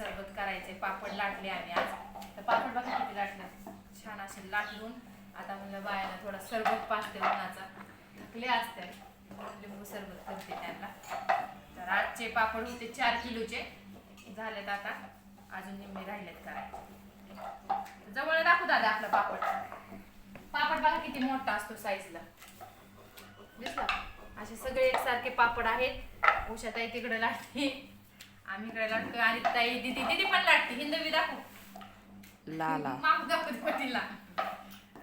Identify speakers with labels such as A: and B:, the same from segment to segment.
A: सरबत करायचे पापड लाटले आम्ही आज. तर पापड बघा किती लाटले. छान असे लाटून आता म्हणलं बायाला थोडा सरबत पाचते उन्हाचा. थकले असते. लिंबू सरबत करते त्यांना. तर आजचे पापड होते चार किलोचे. झालेत आता. अजून निम्मे राहिलेत करायचे. जवळ दाखवू दादा आपला पापड. पापड बघा किती मोठा असतो साईजला दिसला? असे सगळे एकसारखे पापड आहेत. उषाताई तिकडे लाटली. आम्ही इकडे लाटतो आणि ताई दिदी दिदी पण लाटते. हिंदवी दाखव.
B: लाला
A: माग दाखवते पतीला.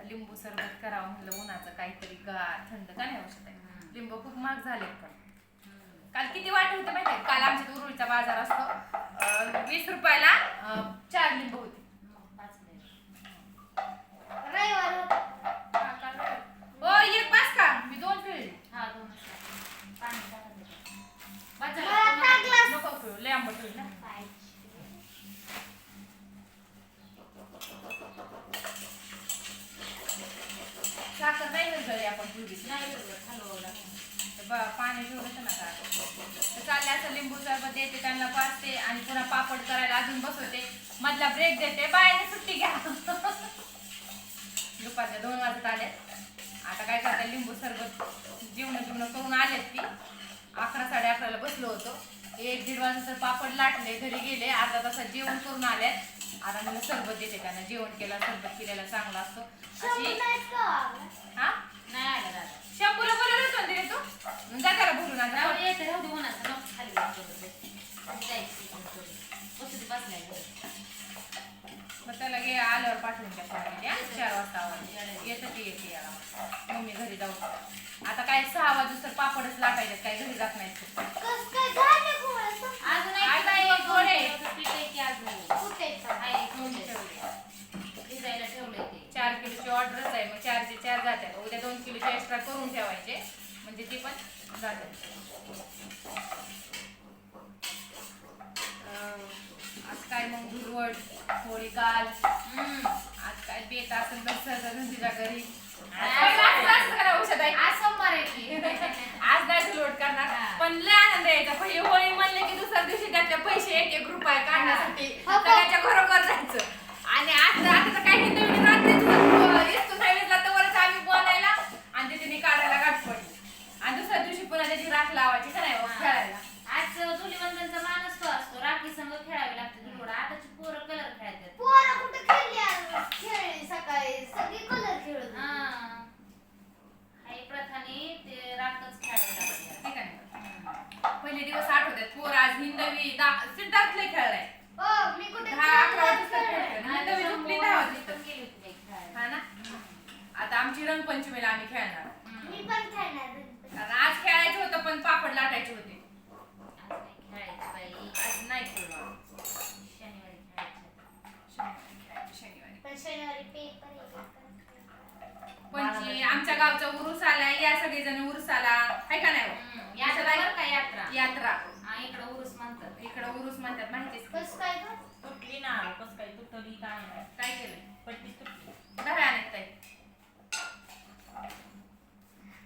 A: लिंबू सरबत करावं म्हणलं उन्हाचं काहीतरी गार थंड का नाही औषध आहे? लिंबू खूप महाग झाले पण. काल किती वाट होते माहिती काल आमच्या उरुळीचा बाजार असतो. वीस रुपयाला अं, चार लिंबू होते
C: रविवार होता.
A: हा, काल रविवार. हो एक पास का मी दोन पिळले बस झालं.
C: मला आता glass.
A: नको पिळू, लय आंबट होईल ना साखर नाही विरघळली आपण पूर्वी नाही पाणी ठेवलं ना का तर चालले असं लिंबू सरबत देते त्यांना पाचते आणि पुन्हा पापड करायला अजून बसवते मधला ब्रेक देते बायाने सुट्टी घ्या दुपारच्या दोन वाजत आल्यात आता काय करतात लिंबू सरबत जेवण जेवण करून आलेत ती अकरा साडे अकराला बसलो होतो. एक दीड वाजता पापड लाटले घरी गेले अर्धा तासात जेवण करून आले. आता मला सरबत देते त्यांना जेवण केलं सरबत केलेला चांगला असतो. अशी
C: नाहीत का? वावरात?
A: हा शंभूला बोलवलं ना रे तू? मग जा त्याला बोलून आता मग त्याला गे आल्यावर पाठवून द्या हा? चार वाजता येतं ते येते. याला मम्मी घरी जाऊ. आता काय सहा वाजता तर पापडच लाटायचे काय घरी जात नाही जातात उद्या दोन किलोचे एक्स्ट्रा करून ठेवायचे. म्हणजे ती पण जातात आज काय मग दुर्वड होळी काल? आज काय बेत असेल तर तिच्या घरी. आज नाही लोड करणार. पण लय आनंद यायचा. पहिली होळी म्हणले की दुसऱ्या दिवशी त्यातले पैसे एक एक रुपये काढण्यासाठी.
C: हो का?
A: सगळ्याच्या घरोघर पहिले दिवस आठवतात पोर आज हिंदवी दा- सिद्धार्थले खेळलाय
C: हो, मी कुठे
A: दहा अकरा
C: खेळली
A: वाजता
C: आज
A: खेळते.
C: खेळली.
A: हिंदवी झोपली दहा वाजता
D: पण गेली होती बाई खेळायला.
A: हा ना आता आमची रंगपंचमीला आम्ही खेळणार
C: मी पण खेळणार
A: कारण आज खेळायचं होतं पण पापड लाटायचे होते
D: आज नाही खेळायची बाई
A: आज नाही खेळलो आम्ही.
D: शनिवारी खेळायची
A: शनिवारी खेळायचं, शनिवारी
C: पण शनिवारी पेपर आहे.
A: पंची आमच्या गावचा उरूस आला या सगळेजण उरुसाला आहे का नाही
D: हम्म. यात्रा बरं का यात्रा?
A: यात्रा.
D: हा इकडं उरूस म्हणतात.
A: इकडं उरूस म्हणतात माहितीच
C: कसं काय गं?
E: तुटली ना